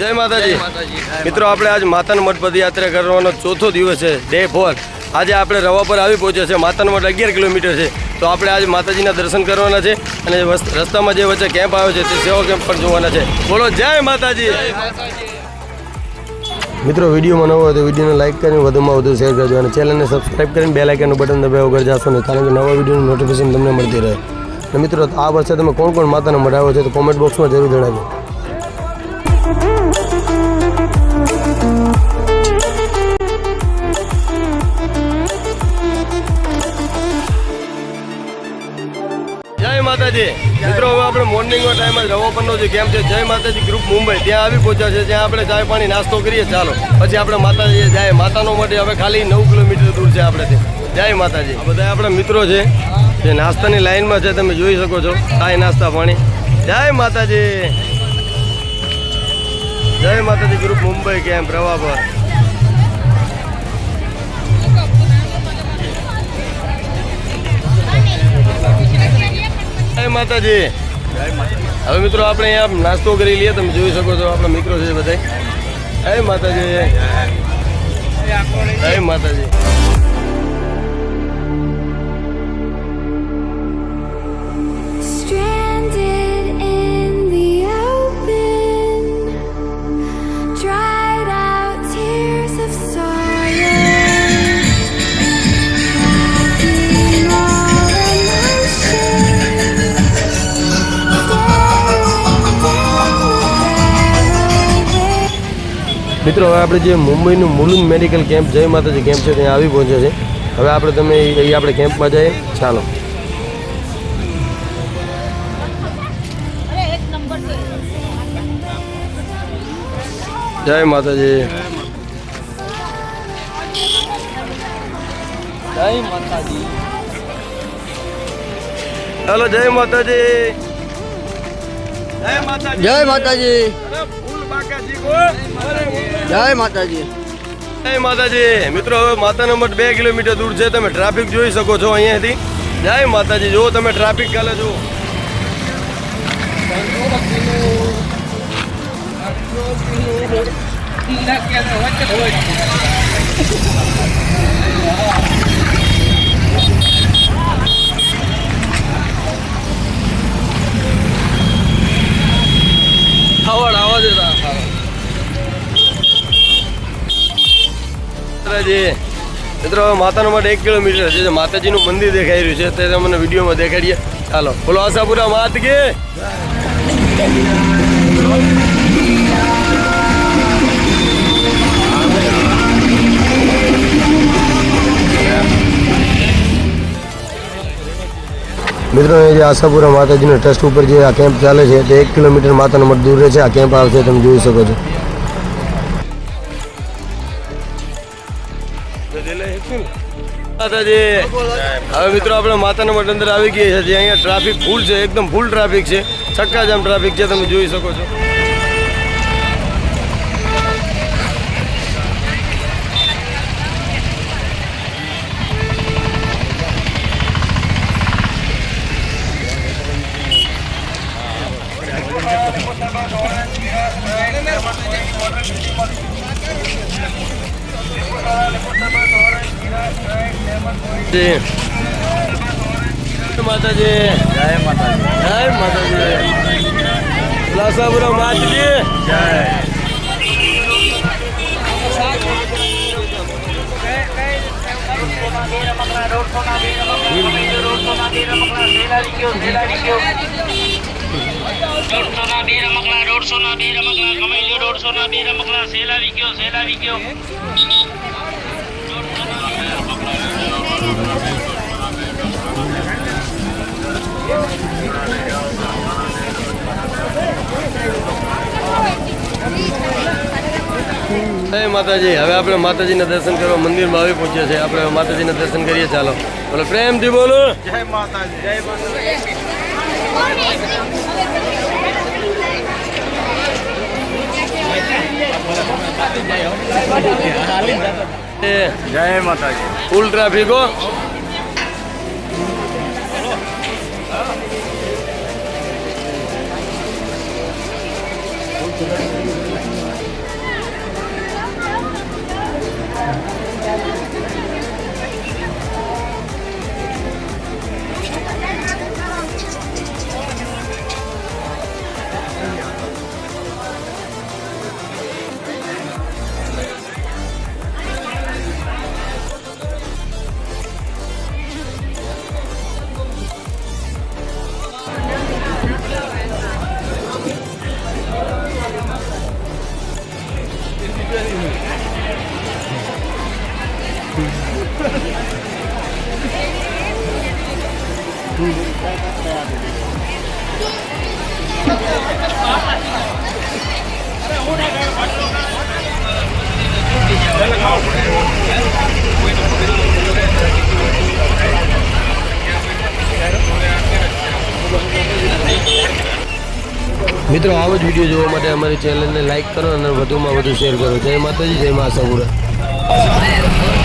જય માતાજી. મિત્રો આપણે આજ માતાના મઠ પદયાત્રા કરવાનો ચોથો દિવસ છે ડે ફોર. આજે આપણે રવા પર આવી પહોંચ્યા છે માતાના મઠ અગિયાર કિલોમીટર છે. તો આપણે આજે માતાજીના દર્શન કરવાના છે અને રસ્તામાં જે વચ્ચે કેમ્પ આવ્યો છે તે સેવા કેમ્પ પણ જોવાના છે. બોલો જય માતાજી. મિત્રો વિડીયોમાં નવો હોય તો વિડીયોને લાઇક કરીને વધુમાં વધુ શેર કરજો અને ચેનલને સબસ્ક્રાઈબ કરીને બે લાઇકનનું બટન દબાવ્યા વગર જશો ને કારણ કે નવા વિડીયોનું નોટિફિકેશન તમને મળતી રહે. અને મિત્રો આ વર્ષે તમે કોણ કોણ માતાનો મઢ આવ્યો છે તો કોમેન્ટ બોક્સમાં જરૂર જણાવજો. જય માતાજી. મિત્રો આપણે મોર્નિંગનો ટાઈમ જ રવો પરનો જે છે, જય માતાજી ગ્રુપ મુંબઈ. ત્યાં આવી પહોંચ્યા છે, ત્યાં આપણે ચાય પાણી નાસ્તો કરીએ, ચાલો. પછી આપણે માતાજી જાય. માતાનો માટે હવે ખાલી નવ કિલોમીટર દૂર છે આપણેથી જય માતાજી. બધા આપણા મિત્રો છે, જે નાસ્તાની લાઈનમાં છે, તમે જોઈ શકો છો. ચાય, નાસ્તા, પાણી. જય માતાજી. જય માતાજી, ગ્રુપ મુંબઈ કેમ્પ રવા પર. જય માતાજી. હવે મિત્રો આપણે અહીંયા નાસ્તો કરી લઈએ, તમે જોઈ શકો છો, આપણા મિત્રો છે બધા જય માતાજી. જય માતાજી. મિત્રો હવે આપણે જે મુંબઈનું મુલુંદ મેડિકલ કેમ્પ જય માતાજી કેમ્પ છે ત્યાં આવી પહોંચ્યો છે. હવે આપણે તમે એ આપણે કેમ્પમાં જઈએ. ચાલો. જય માતાજી. જય માતાજી. ચાલો જય માતાજી. જય માતાજી. જય માતાજી. જય માતાજી. જય માતાજી. મિત્રો, હવે માતાનો મઠ બે કિલોમીટર દૂર છે. તમે ટ્રાફિક જોઈ શકો છો અહીંયાથી. જય માતાજી. જુઓ તમે ટ્રાફિક કાલે જુઓ. ખાવડ આવા દે માતાજી મિત્રો, માતાનું મઠ એક કિલોમીટર છે. જે માતાજીનું મંદિર દેખાઈ રહ્યું છે. તે તમને વિડીયોમાં દેખાડીએ. ચાલો, બોલો, આશાપુરા માત કે? મિત્રો, એ જે આશાપુરા માતાજીના ટ્રસ્ટ ઉપર જે આ કેમ્પ ચાલે છે, તે એક કિલોમીટર માતાનો મઠ દૂર રહે છે. આ કેમ્પ આવશે, તમે જોઈ શકો છો. માતાજી, હવે મિત્રો આપણે માતાના મઠ અંદર આવી ગયા છે. અહીંયા ટ્રાફિક ફૂલ છે, એકદમ ફૂલ ટ્રાફિક છે. ચક્કાજામ ટ્રાફિક છે, તમે જોઈ શકો છો. માતાજી. જય માતાજી. જય માતાજી. લાસાપુરા માતાજી. જય દોઢસો ના બે રમકડા દોઢસો ના બે રમકડા કમાઈ લ્યો દોઢસો ના બે રમકડા સેલ આવી ગયો સેલાવી ગયો જય માતાજી હવે આપણે માતાજીના દર્શન કરવા મંદિરમાં આવી પહોંચ્યા છે આપણે હવે માતાજીના દર્શન કરીએ. ચાલો. બોલો પ્રેમથી બોલો. જય માતાજી. જય માતાજી જય માતાજી. Full traffic. હો મિત્રો, આવો જ વીડિયો જોવા માટે અમારી ચેનલને લાઇક કરો અને વધુમાં વધુ શેર કરો. જય માતાજી, જય મા સગુરા